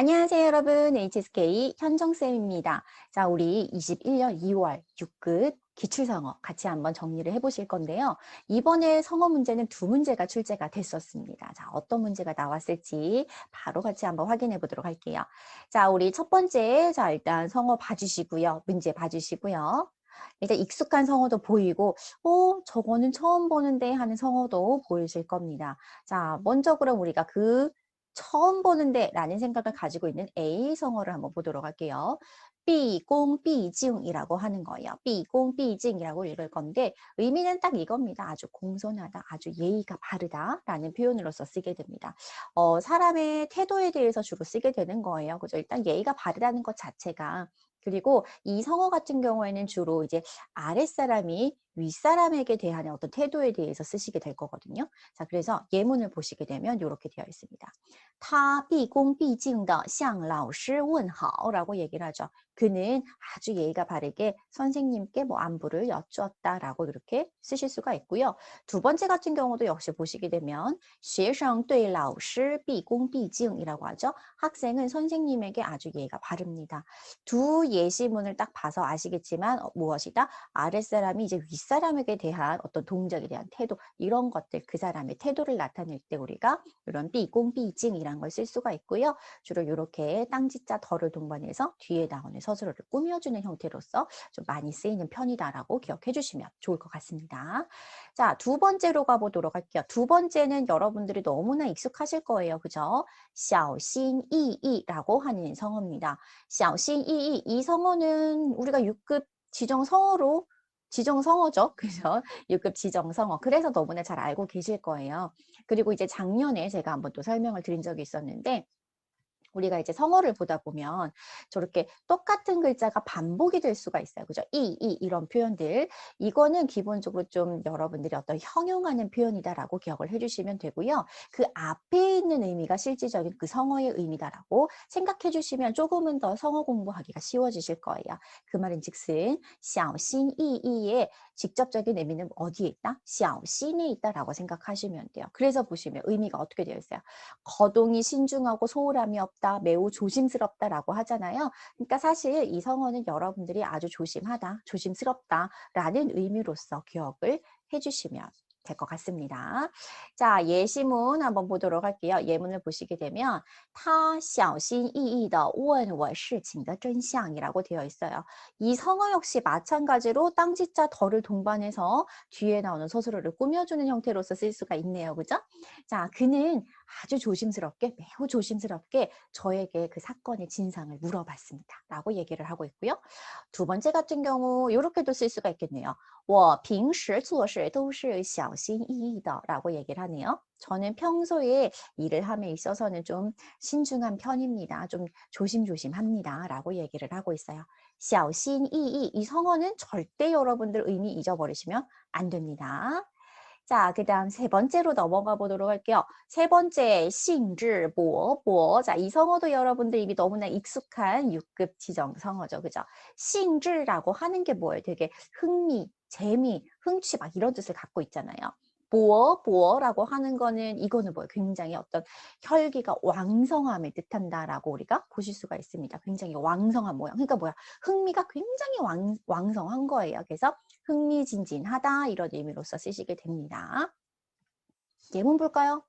안녕하세요 여러분 HSK 현정쌤입니다. 자 우리 21년 2월 6급 기출성어 같이 한번 정리를 해보실 건데요. 이번에 성어 문제는 두 문제가 출제가 됐었습니다. 자 어떤 문제가 나왔을지 바로 같이 한번 확인해 보도록 할게요. 자 우리 첫 번째 자 일단 성어 봐주시고요. 문제 봐주시고요. 일단 익숙한 성어도 보이고 어 저거는 처음 보는데 하는 성어도 보이실 겁니다. 자 먼저 그럼 우리가 그 처음 보는데 라는 생각을 가지고 있는 A 성어를 한번 보도록 할게요. 비공비증이라고 하는 거예요. 비공비증이라고 읽을 건데 의미는 딱 이겁니다. 아주 공손하다, 아주 예의가 바르다라는 표현으로서 쓰게 됩니다. 어, 사람의 태도에 대해서 주로 쓰게 되는 거예요. 그죠? 일단 예의가 바르다는 것 자체가 그리고 이 성어 같은 경우에는 주로 이제 아랫사람이 윗사람에게 대한 어떤 태도에 대해서 쓰시게 될 거거든요. 자, 그래서 예문을 보시게 되면 이렇게 되어 있습니다. 他毕恭毕敬的向老师问好라고 얘기를 하죠. 그는 아주 예의가 바르게 선생님께 뭐 안부를 여쭈었다라고 이렇게 쓰실 수가 있고요. 두 번째 같은 경우도 역시 보시게 되면 学生对老师毕恭毕敬이라고 하죠. 학생은 선생님에게 아주 예의가 바릅니다. 두 예시문을 딱 봐서 아시겠지만 어, 무엇이다? 아랫사람이 이제 윗사람 에게 대한 어떤 동작에 대한 태도 이런 것들 그 사람의 태도를 나타낼 때 우리가 이런 비공비징이란 걸 쓸 수가 있고요. 주로 이렇게 땅지자 덜을 동반해서 뒤에 나오는 서술어를 꾸며주는 형태로서 좀 많이 쓰이는 편이다라고 기억해 주시면 좋을 것 같습니다. 자, 두 번째로 가보도록 할게요. 두 번째는 여러분들이 너무나 익숙하실 거예요. 그죠? 小心翼翼라고 하는 성어입니다. 小心翼翼, 이 성어는 우리가 6급 지정 성어로 지정 성어죠. 그죠? 6급 지정 성어. 그래서 너무나 잘 알고 계실 거예요. 그리고 이제 작년에 제가 한번 또 설명을 드린 적이 있었는데 우리가 이제 성어를 보다 보면 저렇게 똑같은 글자가 반복이 될 수가 있어요. 그죠? 이, 이 이런 표현들. 이거는 기본적으로 좀 여러분들이 어떤 형용하는 표현이다라고 기억을 해주시면 되고요. 그 앞에 있는 의미가 실질적인 그 성어의 의미다라고 생각해 주시면 조금은 더 성어 공부하기가 쉬워지실 거예요. 그 말은 즉슨 샤오신이이의 직접적인 의미는 어디에 있다? 샤오신에 있다라고 생각하시면 돼요. 그래서 보시면 의미가 어떻게 되어 있어요? 거동이 신중하고 소홀함이 없다. 무섭다, 매우 조심스럽다라고 하잖아요. 그러니까 사실 이 성어는 여러분들이 아주 조심하다, 조심스럽다라는 의미로서 기억을 해주시면 될 것 같습니다. 자, 예시문 한번 보도록 할게요. 예문을 보시게 되면 他小心翼翼地问我事情的真相이라고 되어 있어요. 이 성어 역시 마찬가지로 땅지자 덜을 동반해서 뒤에 나오는 서술어를 꾸며주는 형태로서 쓸 수가 있네요. 그죠? 자, 그는 아주 조심스럽게 매우 조심스럽게 저에게 그 사건의 진상을 물어봤습니다. 라고 얘기를 하고 있고요. 두 번째 같은 경우 이렇게도 쓸 수가 있겠네요. 我平时做事都是小心翼翼的 라고 얘기를 하네요. 저는 평소에 일을 함에 있어서는 좀 신중한 편입니다. 좀 조심조심합니다. 라고 얘기를 하고 있어요. 小心翼翼 이 성어는 절대 여러분들 의미 잊어버리시면 안 됩니다. 자, 그 다음 세 번째로 넘어가 보도록 할게요. 세 번째, 싱즈, 보, 보. 자, 이 성어도 여러분들 이미 너무나 익숙한 6급 지정 성어죠. 그죠? 싱즈라고 하는 게 뭐예요? 되게 흥미, 재미, 흥취 막 이런 뜻을 갖고 있잖아요. 보어, 보어라고 하는 거는 이거는 뭐예요? 굉장히 어떤 혈기가 왕성함을 뜻한다라고 우리가 보실 수가 있습니다. 굉장히 왕성한 모양. 그러니까 뭐야? 흥미가 굉장히 왕, 왕성한 거예요. 그래서 흥미진진하다 이런 의미로서 쓰시게 됩니다. 예문 볼까요?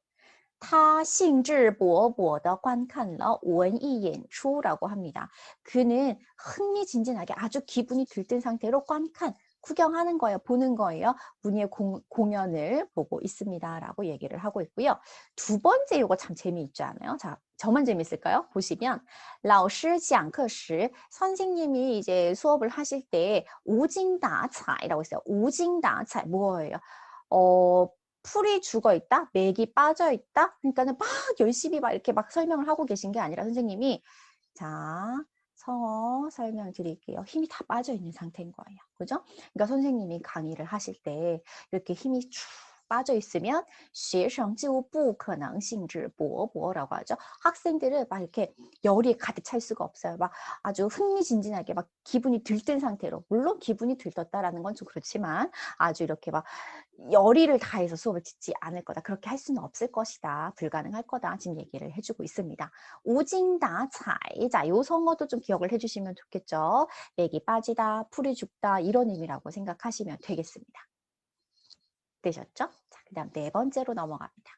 他兴致勃勃地观看了文艺演出라고 합니다. 그는 흥미진진하게 아주 기분이 들뜬 상태로 관칸 구경하는 거예요. 보는 거예요. 문예 공, 공연을 보고 있습니다. 라고 얘기를 하고 있고요. 두 번째 이거 참 재미있지 않아요? 자, 저만 재미있을까요? 보시면 라오시 지앙크시 선생님이 이제 수업을 하실 때 오징다차이라고 있어요. 오징다차이 뭐예요? 어, 풀이 죽어 있다, 맥이 빠져 있다. 그러니까는 막 열심히 막 이렇게 막 설명을 하고 계신 게 아니라 선생님이 자 성어 설명 드릴게요. 힘이 다 빠져 있는 상태인 거예요. 그죠? 그러니까 선생님이 강의를 하실 때 이렇게 힘이 쭉 빠져 있으면 学生就不可能兴致勃勃라고 하죠. 학생들은 막 이렇게 열이 가득 찰 수가 없어요. 막 아주 흥미진진하게 막 기분이 들뜬 상태로 물론 기분이 들떴다라는 건 좀 그렇지만 아주 이렇게 막 열의를 다해서 수업을 듣지 않을 거다. 그렇게 할 수는 없을 것이다. 불가능할 거다. 지금 얘기를 해주고 있습니다. 오징다 차이. 자, 요 성어도 좀 기억을 해주시면 좋겠죠. 맥이 빠지다, 풀이 죽다 이런 의미라고 생각하시면 되겠습니다. 되셨죠? 자, 그 다음 네 번째로 넘어갑니다.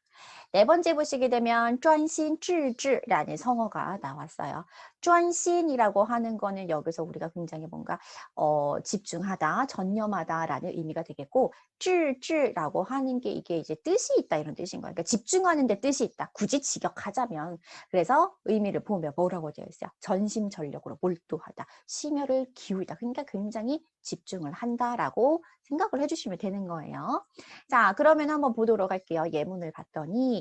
네 번째 보시게 되면 쫀신 쯔쯔라는 성어가 나왔어요. 쫀신이라고 하는 거는 여기서 우리가 굉장히 뭔가 어, 집중하다, 전념하다라는 의미가 되겠고 쯔쯔라고 하는 게 이게 이제 뜻이 있다 이런 뜻인 거예요. 그러니까 집중하는 데 뜻이 있다. 굳이 직역하자면 그래서 의미를 보면 뭐라고 되어 있어요? 전심전력으로 몰두하다, 심혈을 기울이다. 그러니까 굉장히 집중을 한다라고 생각을 해주시면 되는 거예요. 자, 그러면 한번 보도록 할게요. 예문을 봤더니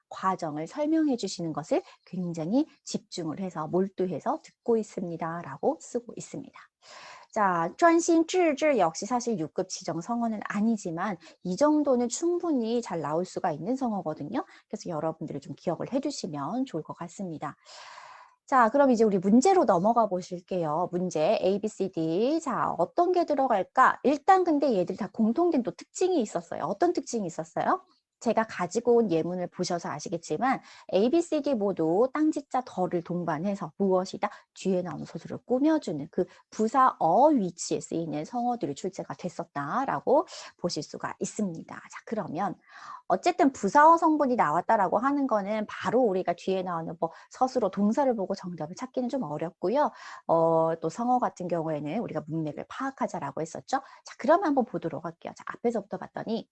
과정을 설명해 주시는 것을 굉장히 집중을 해서 몰두해서 듣고 있습니다. 라고 쓰고 있습니다. 자, 전신질질 역시 사실 6급 지정 성어는 아니지만 이 정도는 충분히 잘 나올 수가 있는 성어거든요. 그래서 여러분들이 좀 기억을 해주시면 좋을 것 같습니다. 자, 그럼 이제 우리 문제로 넘어가 보실게요. 문제 A, B, C, D. 자, 어떤 게 들어갈까? 일단 근데 얘들 다 공통된 또 특징이 있었어요. 어떤 특징이 있었어요? 제가 가지고 온 예문을 보셔서 아시겠지만 A, B, C, D 모두 땅지자 덜을 동반해서 무엇이다? 뒤에 나오는 소설을 꾸며주는 그 부사 어 위치에 쓰이는 성어들이 출제가 됐었다라고 보실 수가 있습니다. 자 그러면 어쨌든 부사어 성분이 나왔다라고 하는 거는 바로 우리가 뒤에 나오는 뭐 서술어 동사를 보고 정답을 찾기는 좀 어렵고요. 어, 또 성어 같은 경우에는 우리가 문맥을 파악하자라고 했었죠. 자 그러면 한번 보도록 할게요. 자 앞에서부터 봤더니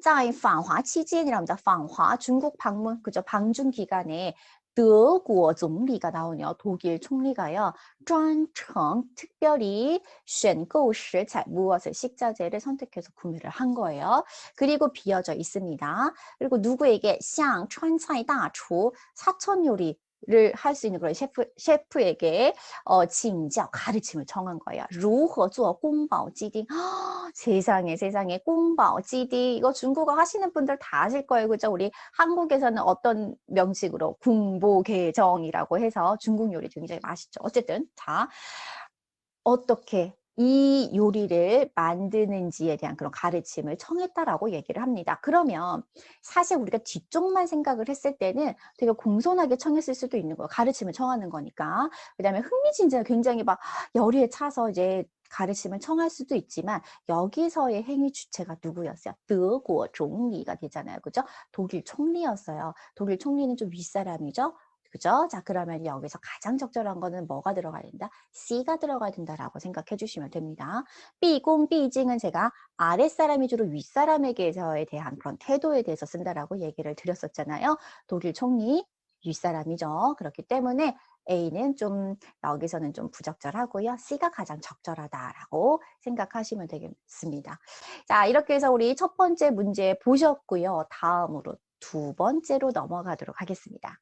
在访华期间이랍니다.访华 중국 방문 그죠 방중 기간에 德国 总理가 나오네요. 독일 총리가요. 专程 특별히 选购食材 무엇을 식자재를 선택해서 구매를 한 거예요. 그리고 비어져 있습니다. 그리고 누구에게 向川菜大厨 사천 요리 를할수 있는 그런 셰프, 셰프에게 어, 징자 가르침을 청한 거예요. 如何做 宫保鸡丁 세상에 세상에 宫保鸡丁 이거 중국어 하시는 분들 다 아실 거예요. 그죠? 우리 한국에서는 어떤 명칭으로 궁보개정이라고 해서 중국 요리 굉장히 맛있죠. 어쨌든 자 어떻게 이 요리를 만드는지에 대한 그런 가르침을 청했다라고 얘기를 합니다. 그러면 사실 우리가 뒤쪽만 생각을 했을 때는 되게 공손하게 청했을 수도 있는 거예요. 가르침을 청하는 거니까. 그다음에 흥미진진한 굉장히 막 열의에 차서 이제 가르침을 청할 수도 있지만 여기서의 행위 주체가 누구였어요? 드고 종리가 되잖아요. 그죠? 독일 총리였어요. 독일 총리는 좀 윗사람이죠. 그죠? 자, 그러면 여기서 가장 적절한 거는 뭐가 들어가야 된다? C가 들어가야 된다라고 생각해 주시면 됩니다. B공, B징은 제가 아랫사람이 주로 윗사람에게서에 대한 그런 태도에 대해서 쓴다라고 얘기를 드렸었잖아요. 독일 총리 윗사람이죠. 그렇기 때문에 A는 좀 여기서는 좀 부적절하고요. C가 가장 적절하다라고 생각하시면 되겠습니다. 자, 이렇게 해서 우리 첫 번째 문제 보셨고요. 다음으로 두 번째로 넘어가도록 하겠습니다.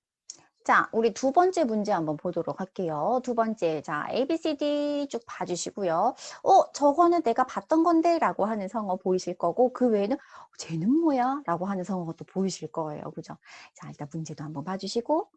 자, 우리 두 번째 문제 한번 보도록 할게요. 두 번째, 자, A, B, C, D 쭉 봐주시고요. 어, 저거는 내가 봤던 건데 라고 하는 성어 보이실 거고 그 외에는 쟤는 뭐야? 라고 하는 성어가 또 보이실 거예요. 그죠? 자, 일단 문제도 한번 봐주시고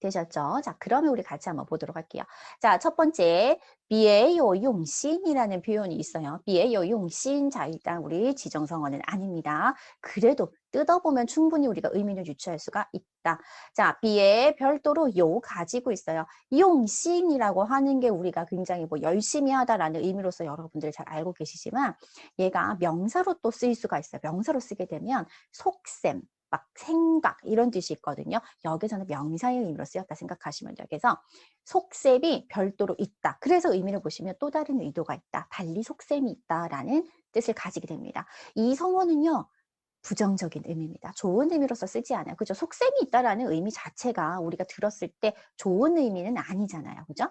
되셨죠? 자, 그러면 우리 같이 한번 보도록 할게요. 자, 첫 번째, 비에요 용신이라는 표현이 있어요. 비에요 용신. 자, 일단 우리 지정성어는 아닙니다. 그래도 뜯어보면 충분히 우리가 의미를 유추할 수가 있다. 자, 비에 별도로 요 가지고 있어요. 용신이라고 하는 게 우리가 굉장히 뭐 열심히 하다라는 의미로서 여러분들이 잘 알고 계시지만 얘가 명사로 또 쓰일 수가 있어요. 명사로 쓰게 되면 속셈, 막 생각 이런 뜻이 있거든요. 여기서는 명사의 의미로 쓰였다 생각하시면 돼요. 그래서 속셈이 별도로 있다. 그래서 의미를 보시면 또 다른 의도가 있다. 달리 속셈이 있다라는 뜻을 가지게 됩니다. 이 성어는요. 부정적인 의미입니다. 좋은 의미로서 쓰지 않아요. 그죠? 속셈이 있다라는 의미 자체가 우리가 들었을 때 좋은 의미는 아니잖아요. 그죠?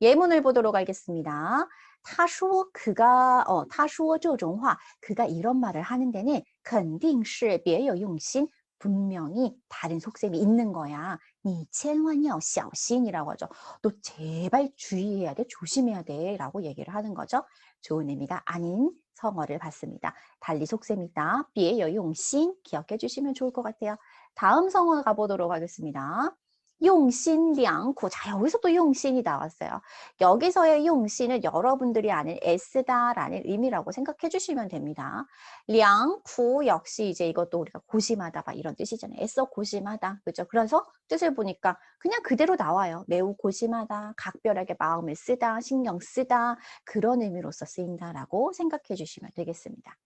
예문을 보도록 하겠습니다. 타슈어 그가 어 타슈어 조종화 그가 이런 말을 하는 데는 肯定是别有用心 분명히 다른 속셈이 있는 거야. 니千万要 小心이라고 하죠. 너 제발 주의해야 돼, 조심해야 돼라고 얘기를 하는 거죠. 좋은 의미가 아닌 성어를 받습니다. 달리 속셈이다. 비의 용신 기억해 주시면 좋을 것 같아요. 다음 성어 가보도록 하겠습니다. 용신량구. 자, 여기서 또 용신이 나왔어요. 여기서의 용신은 여러분들이 아는 애쓰다라는 의미라고 생각해 주시면 됩니다. 량구 역시 이제 이것도 우리가 고심하다 봐 이런 뜻이잖아요. 애써 고심하다. 그죠? 그래서 뜻을 보니까 그냥 그대로 나와요. 매우 고심하다, 각별하게 마음을 쓰다, 신경 쓰다 그런 의미로서 쓰인다라고 생각해 주시면 되겠습니다.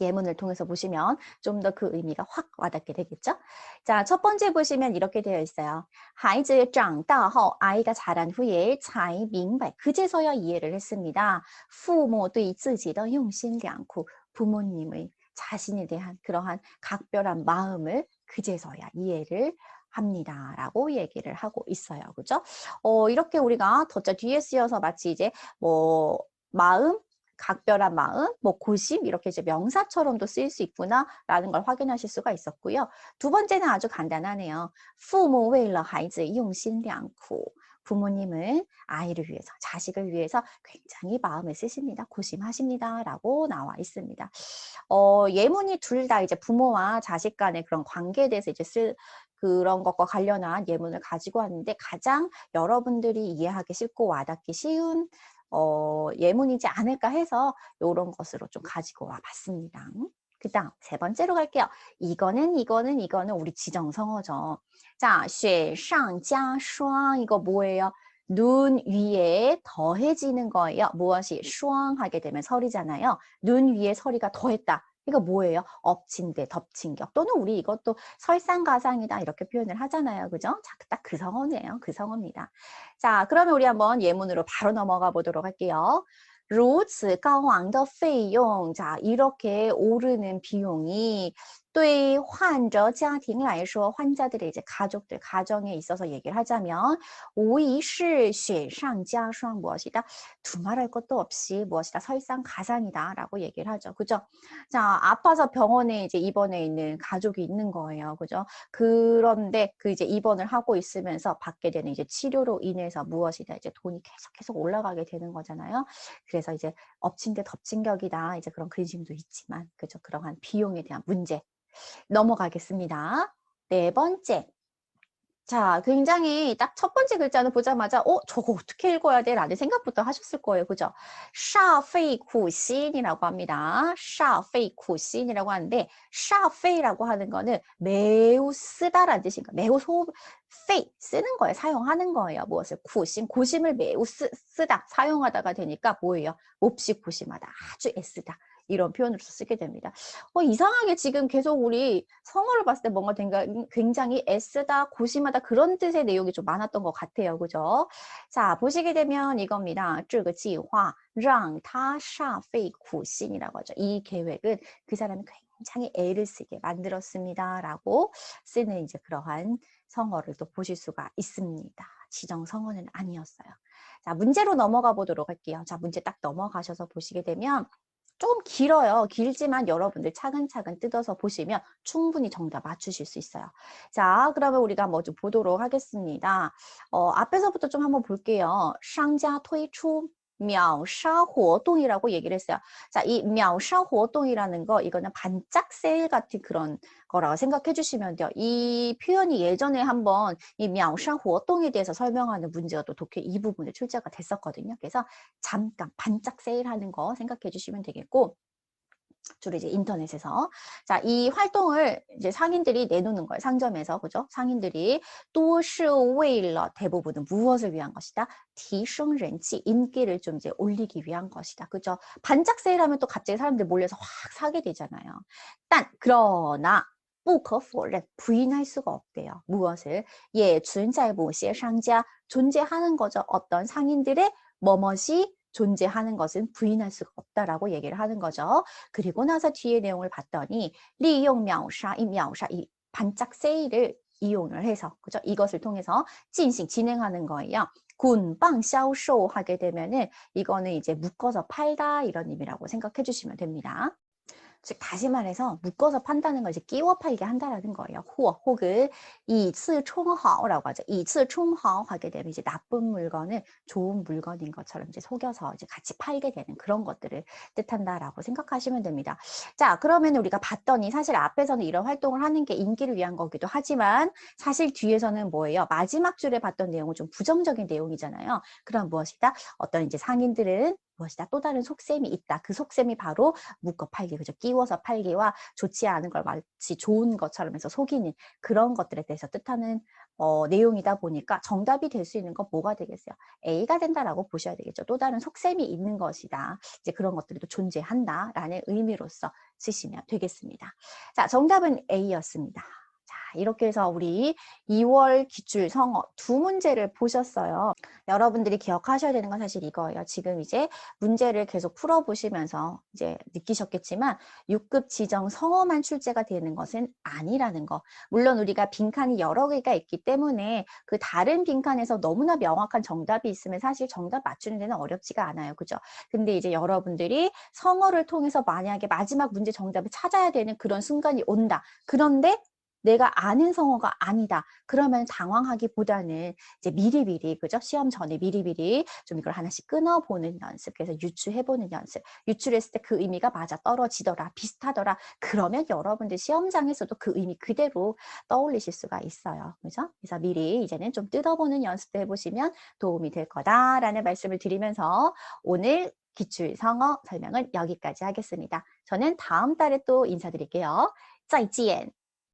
예문을 통해서 보시면 좀 더 그 의미가 확 와닿게 되겠죠? 자, 첫 번째 보시면 이렇게 되어 있어요. 孩子长大后 아이가 자란 후에 才明白 그제서야 이해를 했습니다. 父母对自己的用心良苦 부모님의 자신에 대한 그러한 각별한 마음을 그제서야 이해를 합니다. 라고 얘기를 하고 있어요. 그죠? 어, 이렇게 우리가 덧자 뒤에 쓰여서 마치 이제 뭐 마음, 각별한 마음, 뭐 고심 이렇게 이제 명사처럼도 쓰일 수 있구나라는 걸 확인하실 수가 있었고요. 두 번째는 아주 간단하네요. 父母为了孩子用心良苦. 부모님은 아이를 위해서, 자식을 위해서 굉장히 마음을 쓰십니다. 고심하십니다. 라고 나와 있습니다. 어, 예문이 둘 다 이제 부모와 자식 간의 그런 관계에 대해서 이제 쓸 그런 것과 관련한 예문을 가지고 왔는데 가장 여러분들이 이해하기 쉽고 와닿기 쉬운 어, 예문이지 않을까 해서 이런 것으로 좀 가지고 와봤습니다. 그 다음 세 번째로 갈게요. 이거는 이거는 이거는 우리 지정성어죠. 자, 쉐상자霜 이거 뭐예요? 눈 위에 더해지는 거예요. 무엇이 슈왕 하게 되면 설이잖아요. 눈 위에 설이가 더했다. 이거 뭐예요? 엎친 데, 덮친 격 또는 우리 이것도 설상가상이다 이렇게 표현을 하잖아요. 그죠? 딱 그 성어네요. 그 성어입니다. 자, 그러면 우리 한번 예문으로 바로 넘어가 보도록 할게요. 如此高昂的费用, 자, 이렇게 오르는 비용이 对患者家庭来说, 환자들의 이제 가족들, 가정에 있어서 얘기를 하자면 无疑是雪上加霜 무엇이다? 두말할 것도 없이 무엇이다? 설상가상이다라고 얘기를 하죠. 그죠? 자, 아파서 병원에 이제 입원해 있는 가족이 있는 거예요. 그죠? 그런데 그 이제 입원을 하고 있으면서 받게 되는 이제 치료로 인해서 무엇이다? 이제 돈이 계속 계속 올라가게 되는 거잖아요. 그래서 이제 엎친 데 덮친 격이다. 이제 그런 근심도 있지만, 그죠? 그러한 비용에 대한 문제 넘어가겠습니다. 네 번째. 자, 굉장히 딱 첫 번째 글자는 보자마자 어, 저거 어떻게 읽어야 돼? 라는 생각부터 하셨을 거예요. 그죠? 샤페이쿠신이라고 합니다. 샤페이쿠신이라고 하는데 샤페이라고 하는 거는 매우 쓰다라는 뜻인가 매우 소 페이 쓰는 거예요. 사용하는 거예요. 무엇을 쿠신 고심을 매우 쓰, 쓰다 사용하다가 되니까 뭐예요? 몹시 고심하다. 아주 애쓰다. 이런 표현으로서 쓰게 됩니다. 어, 이상하게 지금 계속 우리 성어를 봤을 때 뭔가 굉장히 애쓰다, 고심하다 그런 뜻의 내용이 좀 많았던 것 같아요. 그죠? 자, 보시게 되면 이겁니다. 这个计划让他煞费苦心이라고 하죠. 이 계획은 그 사람이 굉장히 애를 쓰게 만들었습니다. 라고 쓰는 이제 그러한 성어를 또 보실 수가 있습니다. 지정 성어는 아니었어요. 자, 문제로 넘어가 보도록 할게요. 자, 문제 딱 넘어가셔서 보시게 되면 조금 길어요. 길지만 여러분들 차근차근 뜯어서 보시면 충분히 정답 맞추실 수 있어요. 자, 그러면 우리가 뭐좀 보도록 하겠습니다. 어, 앞에서부터 좀 한번 볼게요. 상자推出 묘샤호동이라고 얘기를 했어요. 자, 이 묘샤호동이라는 거 이거는 반짝 세일 같은 그런 거라고 생각해 주시면 돼요. 이 표현이 예전에 한번 이 묘샤호동에 대해서 설명하는 문제가 또 독해 이 부분에 출제가 됐었거든요. 그래서 잠깐 반짝 세일하는 거 생각해 주시면 되겠고 주로 이제 인터넷에서 자 이 활동을 이제 상인들이 내놓는 거예요 상점에서 그죠 상인들이 都是为了 대부분은 무엇을 위한 것이다 提升人气 인기를 좀 이제 올리기 위한 것이다 그죠 반짝 세일하면 또 갑자기 사람들 몰려서 확 사게 되잖아요 단 그러나 不可否认 부인할 수가 없대요 무엇을 예存在某些商家 존재하는 거죠 어떤 상인들의 뭐뭇이 존재하는 것은 부인할 수가 없다라고 얘기를 하는 거죠. 그리고 나서 뒤에 내용을 봤더니 리용 명사 이 명사 이 반짝 세일을 이용을 해서 그죠? 이것을 통해서 진행 진행하는 거예요. 군빵 销售 하게 되면은 이거는 이제 묶어서 팔다 이런 의미라고 생각해 주시면 됩니다. 즉 다시 말해서 묶어서 판다는 걸 이제 끼워 팔게 한다라는 거예요. 호 혹은 이츠 총하오라고 하죠. 이츠 총하오 하게 되면 이제 나쁜 물건을 좋은 물건인 것처럼 이제 속여서 이제 같이 팔게 되는 그런 것들을 뜻한다라고 생각하시면 됩니다. 자, 그러면 우리가 봤더니 사실 앞에서는 이런 활동을 하는 게 인기를 위한 거기도 하지만 사실 뒤에서는 뭐예요? 마지막 줄에 봤던 내용은 좀 부정적인 내용이잖아요. 그럼 무엇이다? 어떤 이제 상인들은 무엇이다 또 다른 속셈이 있다. 그 속셈이 바로 묶어 팔기, 그죠? 끼워서 팔기와 좋지 않은 걸 마치 좋은 것처럼 해서 속이는 그런 것들에 대해서 뜻하는 어, 내용이다 보니까 정답이 될 수 있는 건 뭐가 되겠어요? A가 된다라고 보셔야 되겠죠. 또 다른 속셈이 있는 것이다. 이제 그런 것들이 또 존재한다라는 의미로서 쓰시면 되겠습니다. 자, 정답은 A였습니다. 이렇게 해서 우리 2월 기출 성어 두 문제를 보셨어요. 여러분들이 기억하셔야 되는 건 사실 이거예요. 지금 이제 문제를 계속 풀어보시면서 이제 느끼셨겠지만 6급 지정 성어만 출제가 되는 것은 아니라는 거. 물론 우리가 빈칸이 여러 개가 있기 때문에 그 다른 빈칸에서 너무나 명확한 정답이 있으면 사실 정답 맞추는 데는 어렵지가 않아요. 그죠? 근데 이제 여러분들이 성어를 통해서 만약에 마지막 문제 정답을 찾아야 되는 그런 순간이 온다. 그런데 내가 아는 성어가 아니다. 그러면 당황하기보다는 이제 미리미리 그죠? 시험 전에 미리미리 좀 이걸 하나씩 끊어보는 연습. 그래서 유추해보는 연습. 유추했을 때 그 의미가 맞아 떨어지더라, 비슷하더라. 그러면 여러분들 시험장에서도 그 의미 그대로 떠올리실 수가 있어요. 그죠? 그래서 미리 이제는 좀 뜯어보는 연습도 해보시면 도움이 될 거다라는 말씀을 드리면서 오늘 기출 성어 설명은 여기까지 하겠습니다. 저는 다음 달에 또 인사드릴게요. 再见。